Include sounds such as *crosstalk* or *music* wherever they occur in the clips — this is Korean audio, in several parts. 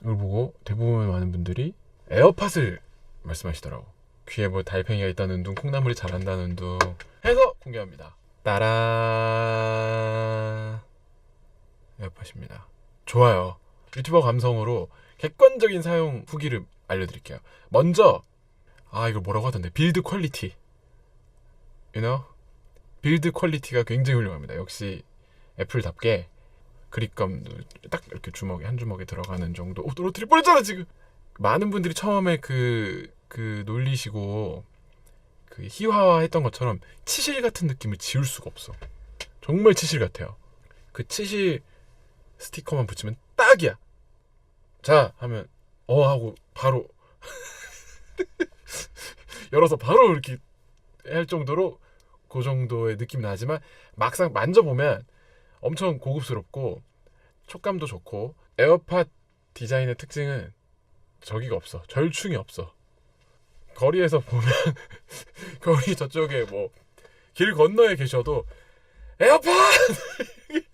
이걸 보고 대부분 많은 분들이 에어팟을 말씀하시더라고. 귀에 뭐 달팽이가 있다는 둥, 콩나물이 자란다는 둥 해서 공개합니다. 따라 에어팟입니다. 좋아요. 유튜버 감성으로 객관적인 사용 후기를 알려드릴게요. 먼저 아 이거 뭐라고 하던데 빌드 퀄리티. You know? 빌드 퀄리티가 굉장히 훌륭합니다. 역시 애플답게 그립감도 딱 이렇게 주먹에 한 주먹에 들어가는 정도. 오 떨어뜨릴 뻔했잖아 지금. 많은 분들이 처음에 그, 그 놀리시고 그 희화화했던 것처럼 치실 같은 느낌을 지울 수가 없어. 정말 치실 같아요. 그 치실 스티커만 붙이면 딱이야. 자 하면 어 하고 바로 *laughs* 열어서 바로 이렇게 할 정도로 그 정도의 느낌이 나지만 막상 만져보면 엄청 고급스럽고 촉감도 좋고 에어팟 디자인의 특징은 저기가 없어. 절충이 없어. 거리에서 보면 *laughs* 거리 저쪽에 뭐 길 건너에 계셔도 에어팟! *laughs*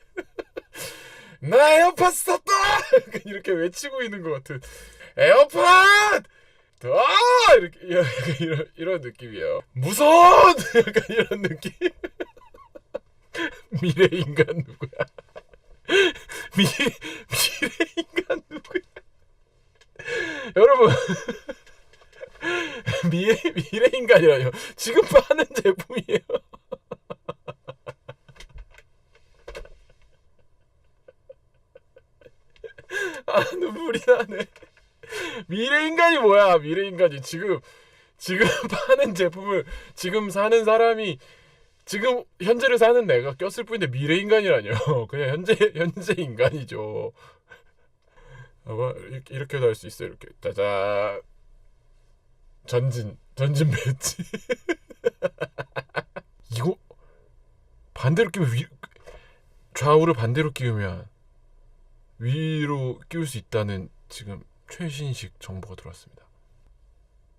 나 에어팟 썼다! *laughs* 이렇게 외치고 있는 것 같은 에어팟! 아 이렇게 이런, 이런 느낌이에요. 무서운! 약간 이런 느낌 미래 인간 누구야? *laughs* 미, 미래 인간 누구야? 여러분 *laughs* 미래 미래 인간이라뇨. 지금 파는 제품이에요. *laughs* 아 눈물이 나네. 미래 인간이 뭐야? 미래 인간이 지금 지금 파는 제품을 지금 사는 사람이 지금 현재를 사는 내가 꼈을 뿐인데 미래 인간이라뇨. *laughs* 그냥 현재 현재 인간이죠. 봐봐 이렇게 이렇게도 할 수 있어 이렇게. 짜잔. 전진 전진 배치 *laughs* 이거 반대로 끼면 위 좌우를 반대로 끼우면 위로 끼울 수 있다는 지금 최신식 정보가 들어왔습니다.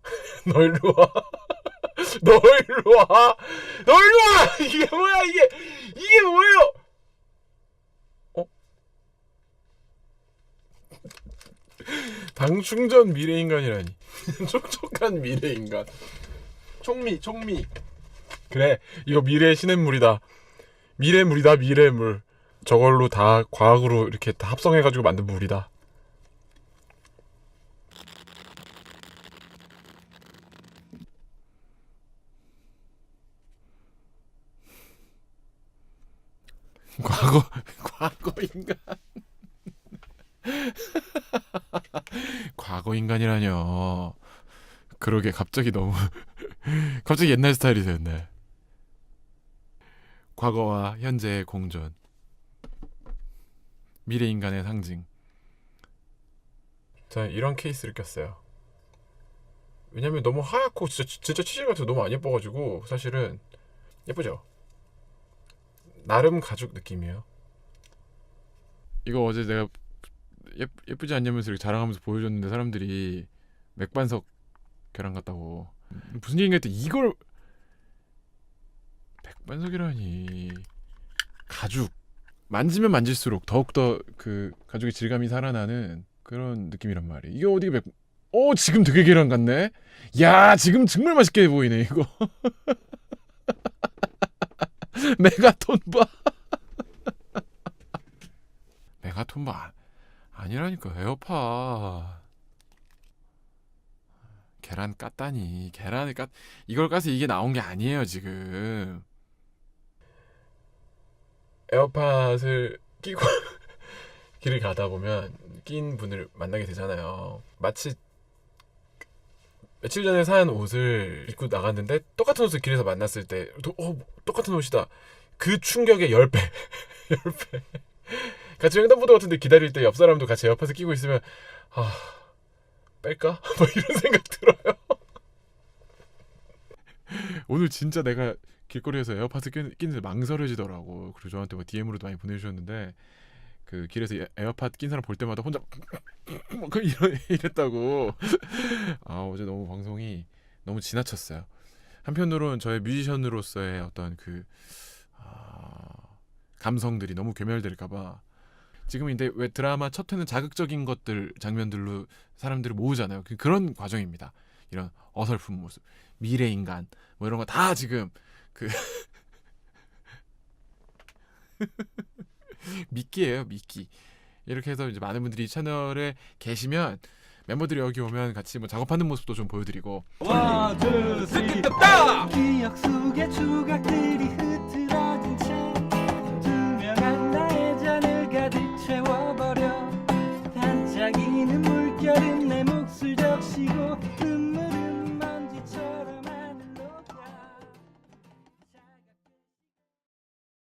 *laughs* 너 일로 와. 너 일로 와. 너 일로 와. *laughs* 이게 뭐야 이게 이게 뭐예요? 어? 방충전 미래인간이라니. *laughs* 촉촉한 미래인간. 총미 총미. 그래 이거 미래의 시냇물이다. 미래물이다 미래물. 저걸로 다 과학으로 이렇게 다 합성해가지고 만든 물이다. 과거 *laughs* 과거 인간. *laughs* 과거 인간이라뇨. 그러게 갑자기 너무 *laughs* 갑자기 옛날 스타일이 됐네. 과거와 현재의 공존. 미래 인간의 상징. 자 이런 케이스를 꼈어요. 왜냐면 너무 하얗고 진짜 진짜 치질 같아 너무 안 예뻐가지고 사실은 예쁘죠 나름 가죽 느낌이에요. 이거 어제 내가 예, 예쁘지 않냐면서 이렇게 자랑하면서 보여줬는데 사람들이 맥반석 계란 같다고. 무슨 얘기인가 했더니 이걸 맥반석이라니. 가죽. 만지면 만질수록 더욱더 그 가죽의 질감이 살아나는 그런 느낌이란 말이에요. 이게 어디 맥... 어 지금 되게 계란 같네? 야 지금 정말 맛있게 보이네 이거 *laughs* *laughs* 메가톤바 메가톤바 *laughs* 아니라니까 에어팟. 계란 깠다니 계란을 깠 이걸 까서 이게 나온 게 아니에요 지금. 에어팟을 끼고 *laughs* 길을 가다 보면 낀 분을 만나게 되잖아요. 마치 며칠 전에 산 옷을 입고 나갔는데 똑같은 옷을 길에서 만났을 때 어, 똑같은 옷이다. 그 충격의 10배. 10배. 같이 횡단보도 같은데 기다릴 때 옆 사람도 같이 에어팟을 끼고 있으면 아 뺄까? *laughs* 뭐 이런 생각 들어요. *laughs* 오늘 진짜 내가 길거리에서 에어팟을 끼- 끼는데 망설여지더라고. 그리고 저한테 뭐 DM으로도 많이 보내주셨는데 그 길에서 에- 에어팟 낀 사람 볼 때마다 혼자 *laughs* 뭐 이러, 이랬다고. *laughs* 아 어제 너무 방송이 너무 지나쳤어요. 한편으로는 저의 뮤지션으로서의 어떤 그 아, 감성들이 너무 괴멸될까봐 지금 근데 왜 드라마 첫 회는 자극적인 것들 장면들로 사람들을 모으잖아요. 그- 그런 과정입니다. 이런 어설픈 모습, 미래 인간 뭐 이런 거 다 지금 그 *laughs* 미끼예요, 미끼. 이렇게 해서 이제 많은 분들이 이 채널에 계시면 멤버들이 여기 오면 같이 뭐 작업하는 모습도 좀 보여드리고 다! 기억 속에 조각들이 흐트러진 채 투명한 나의 잔을 가득 채워버려 반짝이는 물결은 내 몫을 적시고